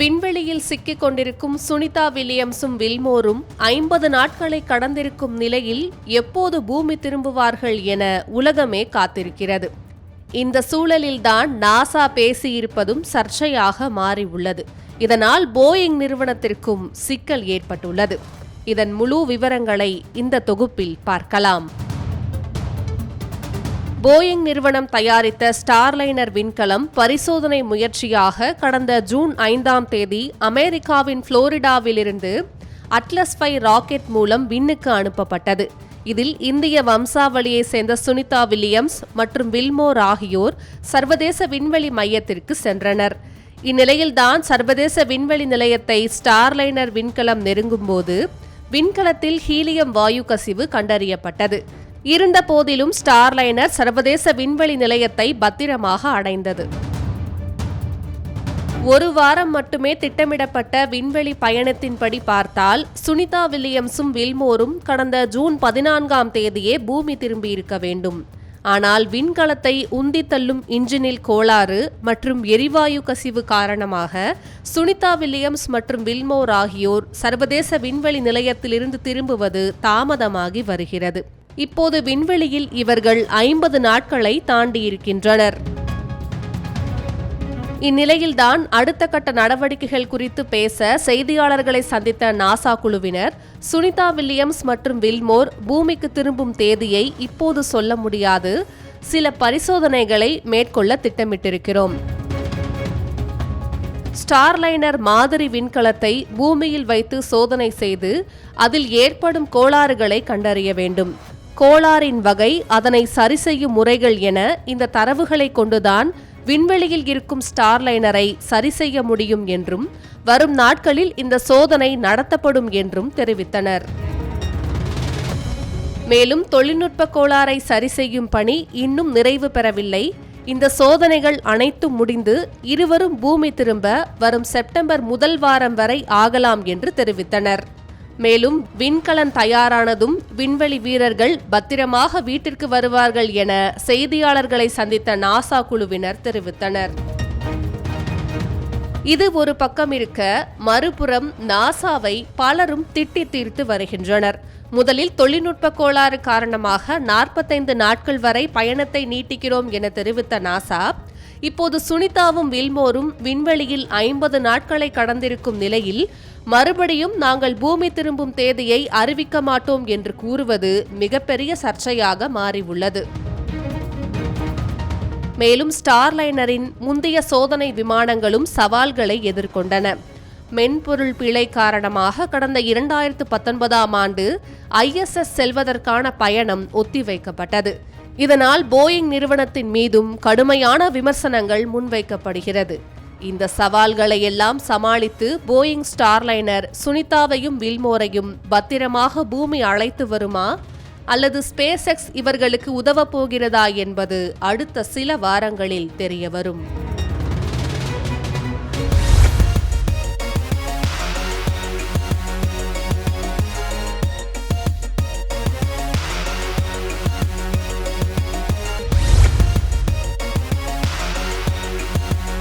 விண்வெளியில் சிக்கிக் கொண்டிருக்கும் சுனிதா வில்லியம்ஸும் வில்மோரும் ஐம்பது நாட்களை கடந்திருக்கும் நிலையில் எப்போது பூமி திரும்புவார்கள் என உலகமே காத்திருக்கிறது. இந்த சூழலில்தான் நாசா பேசியிருப்பதும் சர்ச்சையாக மாறியுள்ளது. இதனால் போயிங் நிறுவனத்திற்கும் சிக்கல் ஏற்பட்டுள்ளது. இதன் முழு விவரங்களை இந்த தொகுப்பில் பார்க்கலாம். போயிங் நிறுவனம் தயாரித்த ஸ்டார்லைனர் விண்கலம் பரிசோதனை முயற்சியாக கடந்த ஜூன் ஐந்தாம் தேதி அமெரிக்காவின் புளோரிடாவிலிருந்து அட்லஸ் ஃபை ராக்கெட் மூலம் விண்ணுக்கு அனுப்பப்பட்டது. இதில் இந்திய வம்சாவளியை சேர்ந்த சுனிதா வில்லியம்ஸ் மற்றும் வில்மோர் ஆகியோர் சர்வதேச விண்வெளி மையத்திற்கு சென்றனர். இந்நிலையில்தான் சர்வதேச விண்வெளி நிலையத்தை ஸ்டார்லைனர் விண்கலம் நெருங்கும்போது விண்கலத்தில் ஹீலியம் வாயு கசிவு கண்டறியப்பட்டது. இருந்த போதிலும் ஸ்டார்லைனர் சர்வதேச விண்வெளி நிலையத்தை பத்திரமாக அடைந்தது. ஒரு வாரம் மட்டுமே திட்டமிடப்பட்ட விண்வெளி பயணத்தின்படி பார்த்தால் சுனிதா வில்லியம்ஸும் வில்மோரும் கடந்த ஜூன் பதினான்காம் தேதியே பூமி திரும்பியிருக்க வேண்டும். ஆனால் விண்கலத்தை உந்தி தள்ளும் இன்ஜினில் கோளாறு மற்றும் எரிவாயு கசிவு காரணமாக சுனிதா வில்லியம்ஸ் மற்றும் வில்மோர் ஆகியோர் சர்வதேச விண்வெளி நிலையத்திலிருந்து திரும்புவது தாமதமாகி வருகிறது. இப்போது விண்வெளியில் இவர்கள் ஐம்பது நாட்களை தாண்டியிருக்கின்றனர். இந்நிலையில்தான் அடுத்த கட்ட நடவடிக்கைகள் குறித்து பேச செய்தியாளர்களை சந்தித்த நாசா குழுவினர் சுனிதா வில்லியம்ஸ் மற்றும் வில்மோர் பூமிக்கு திரும்பும் தேதியை இப்போது சொல்ல முடியாது. சில பரிசோதனைகளை மேற்கொள்ள திட்டமிட்டிருக்கிறோம். ஸ்டார்லைனர் மாதிரி விண்கலத்தை பூமியில் வைத்து சோதனை செய்து அதில் ஏற்படும் கோளாறுகளை கண்டறிய வேண்டும். கோளாறின் வகை அதனை சரி செய்யும் முறைகள் என இந்த தரவுகளை கொண்டுதான் விண்வெளியில் இருக்கும் ஸ்டார்லைனரை சரி செய்ய முடியும் என்றும் வரும் நாட்களில் இந்த சோதனை நடத்தப்படும் என்றும் தெரிவித்தனர். மேலும் தொழில்நுட்ப கோளாறை சரி செய்யும் பணி இன்னும் நிறைவு பெறவில்லை. இந்த சோதனைகள் அனைத்தும் முடிந்து இருவரும் பூமி திரும்ப வரும் செப்டம்பர் முதல் வாரம் வரை ஆகலாம் என்று தெரிவித்தனர். மேலும் விண்கலன் தயாரானதும் விண்வெளி வீரர்கள் பத்திரமாக வீட்டிற்கு வருவார்கள் என செய்தியாளர்களை சந்தித்த நாசா குழுவினர் தெரிவித்தனர். இது ஒரு பக்கம் இருக்க மறுபுறம் நாசாவை பலரும் திட்டி தீர்த்து வருகின்றனர். முதலில் தொழில்நுட்ப கோளாறு காரணமாக நாற்பத்தைந்து நாட்கள் வரை பயணத்தை நீட்டிக்கிறோம் என தெரிவித்த நாசா இப்போது சுனிதாவும் வில்மோரும் விண்வெளியில் ஐம்பது நாட்களை கடந்திருக்கும் நிலையில் மறுபடியும் நாங்கள் பூமி திரும்பும் தேதியை அறிவிக்க மாட்டோம் என்று கூறுவது மிகப்பெரிய சர்ச்சையாக மாறியுள்ளது. மேலும் ஸ்டார்லைனரின் முந்தைய சோதனை விமானங்களும் சவால்களை எதிர்கொண்டன. மென்பொருள் பிழை காரணமாக கடந்த இரண்டாயிரத்து பத்தொன்பதாம் ஆண்டு ஐஎஸ்எஸ் செல்வதற்கான பயணம் ஒத்திவைக்கப்பட்டது. இதனால் போயிங் நிறுவனத்தின் மீதும் கடுமையான விமர்சனங்கள் முன்வைக்கப்படுகிறது. இந்த சவால்களை எல்லாம் சமாளித்து போயிங் ஸ்டார்லைனர் சுனிதாவையும் வில்மோரையும் பத்திரமாக பூமி அழைத்து வருமா? அல்லது ஸ்பேஸ் எக்ஸ் இவர்களுக்கு உதவப் போகிறதா என்பது அடுத்த சில வாரங்களில் தெரியவரும்